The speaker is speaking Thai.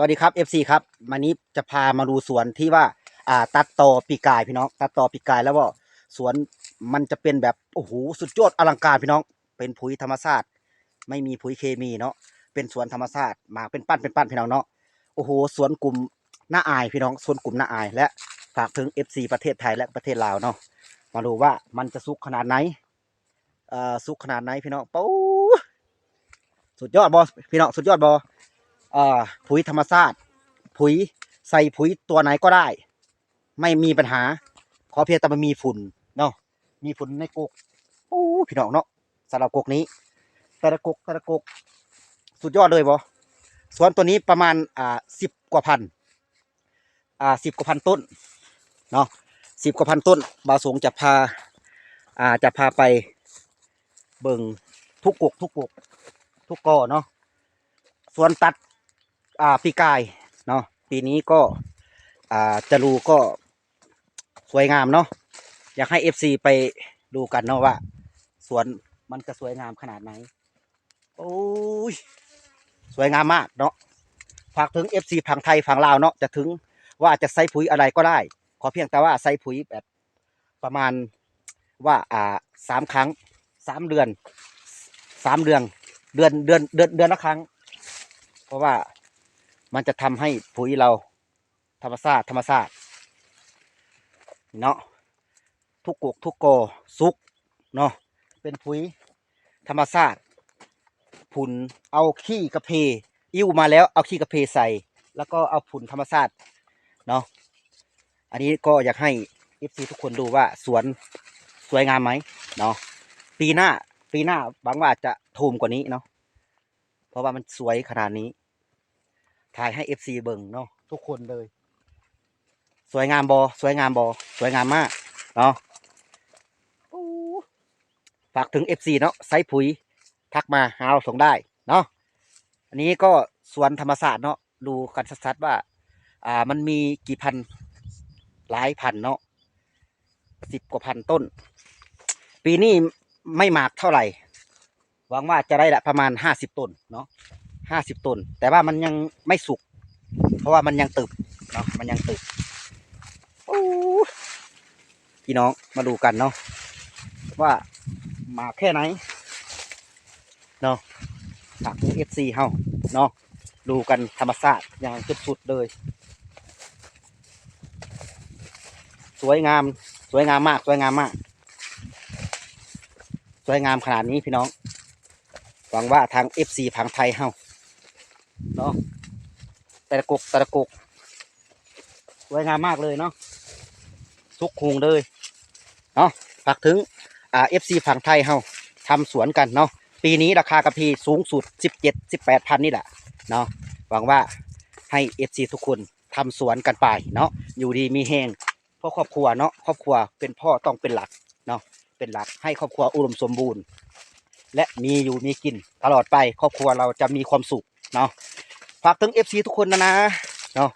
วัสดีครับ FC ครับวันนี้จะพามาดูสวนที่ว่า อ่า ตัดต่อปีกายพี่น้อง ตัดต่อปีกายแล้วว่าสวนมันจะเป็นแบบโอ้โหสุดยอดอลังการพี่น้อง เป็นปุ๋ยธรรมชาติไม่มีปุ๋ยเคมีเนาะเป็นสวนธรรมชาติหมาเป็นปั้นเป็นปั้นพี่น้องเนาะโอ้โหสวนกลุ่มหน้าอายพี่น้องสวนกลุ่มหน้าอาย และฝากถึง FC ประเทศไทยและประเทศลาวเนาะมาดูว่ามันจะสุกขนาดไหนเอ่อสุกขนาดไหนพี่น้องปูสุดยอดบอพี่น้องสุดยอดบอ ปุ๋ยธรรมชาติปุ๋ยใส่ปุ๋ยตัวไหนก็ได้ ไม่มีปัญหา ขอเพียงแต่มันมีฝุ่นเนาะมีฝุ่นในกกโอ้พี่น้องเนาะสำหรับกกนี้ แต่ละกกแต่ละกกสุดยอดเลยบอสวนตัวนี้ประมาณอ่าสิบกว่าพันอ่าสิบกว่าพันต้นเนาะสิบกว่าพันต้นบาวสงจะพาอ่าจะพาไปเบิ่งทุกกกทุกกกทุกกอเนาะส่วนตัด อ่าปีกายเนาะปีนี้ก็อ่าจะรูก็สวยงามเนาะอยากให้เอฟซีไปดูกันเนาะว่าสวนมันจะสวยงามขนาดไหนโอ้ยสวยงามมากเนาะฝากถึงเอฟซีฝั่งไทยฝั่งลาวเนาะจะถึงว่าจะใส่ปุ๋ยอะไรก็ได้ ขอเพียงแต่ว่าใส่ปุ๋ยแบบประมาณว่าอ่าสามครั้งสามเดือนสามเดือนเดือนเดือนเดือนเดือนละครั้ง เพราะว่า มันจะทำให้ปุ๋ยเราธรรมชาติธรรมชาติเนาะทุกกกทุกโกอสุกเนาะเป็นปุ๋ยธรรมชาติผุนเอาขี้กระเพอิ่วมาแล้วเอาขี้กระเพใส่ แล้วก็เอาผุนธรรมชาติเนาะอันนี้ก็อยากให้เอฟซีทุกคนดูว่าสวนสวยงามไหมเนาะปีหน้าปีหน้าหวังว่าจะทูมกว่านี้เนาะเพราะว่ามันสวยขนาดนี้ ถ่ายให้เอฟซีเบิ่งเนาะทุกคนเลย สวยงามบอสวยงามบอสวยงามมากเนาะฝากถึงเอฟซีเนาะไซส์ปุ๋ยทักมาหาเราส่งได้เนาะอันนี้ก็สวนธรรมศาสตร์เนาะดูกันชัดๆว่า อ่ามันมีกี่พันหลายพันเนาะสิบกว่าพันต้น ปีนี้ไม่มากเท่าไหร่หวังว่าจะได้ละประมาณห้าสิบต้นเนาะ ห้าสิบต้น แต่ว่ามันยังไม่สุก เพราะว่ามันยังตึบเนาะมันยังตึบโอ้พี่น้องมาดูกันเนาะว่ามาแค่ไหนเนาะฝากเอฟซีเฮาเนาะดูกันธรรมชาติอย่างสุดๆเลย สวยงาม สวยงามมาก สวยงามมาก สวยงามขนาดนี้พี่น้องหวังว่าทาง FC ผังไทยเฮา เนาะแต่ละกกแต่ละกกสวยงามมากเลยเนาะทุกคุงเลยเนาะฝากถึงอ่า FC ผังไทยเฮาทำสวนกันเนาะปีนี้ราคากระพีสูงสุด 17 18พันนี่แหละเนาะหวังว่าให้ FC ทุกคนทำสวนกันไปเนาะอยู่ดีมีแหงเพราะครอบครัวเนาะครอบครัวเป็นพ่อต้องเป็นหลักเนาะเป็นหลักให้ครอบครัวอุดมสมบูรณ์ และมีอยู่มีกินตลอดไปครอบครัวเราจะมีความสุข เนาะฝากถึง FC ทุกคนนะนะเนาะ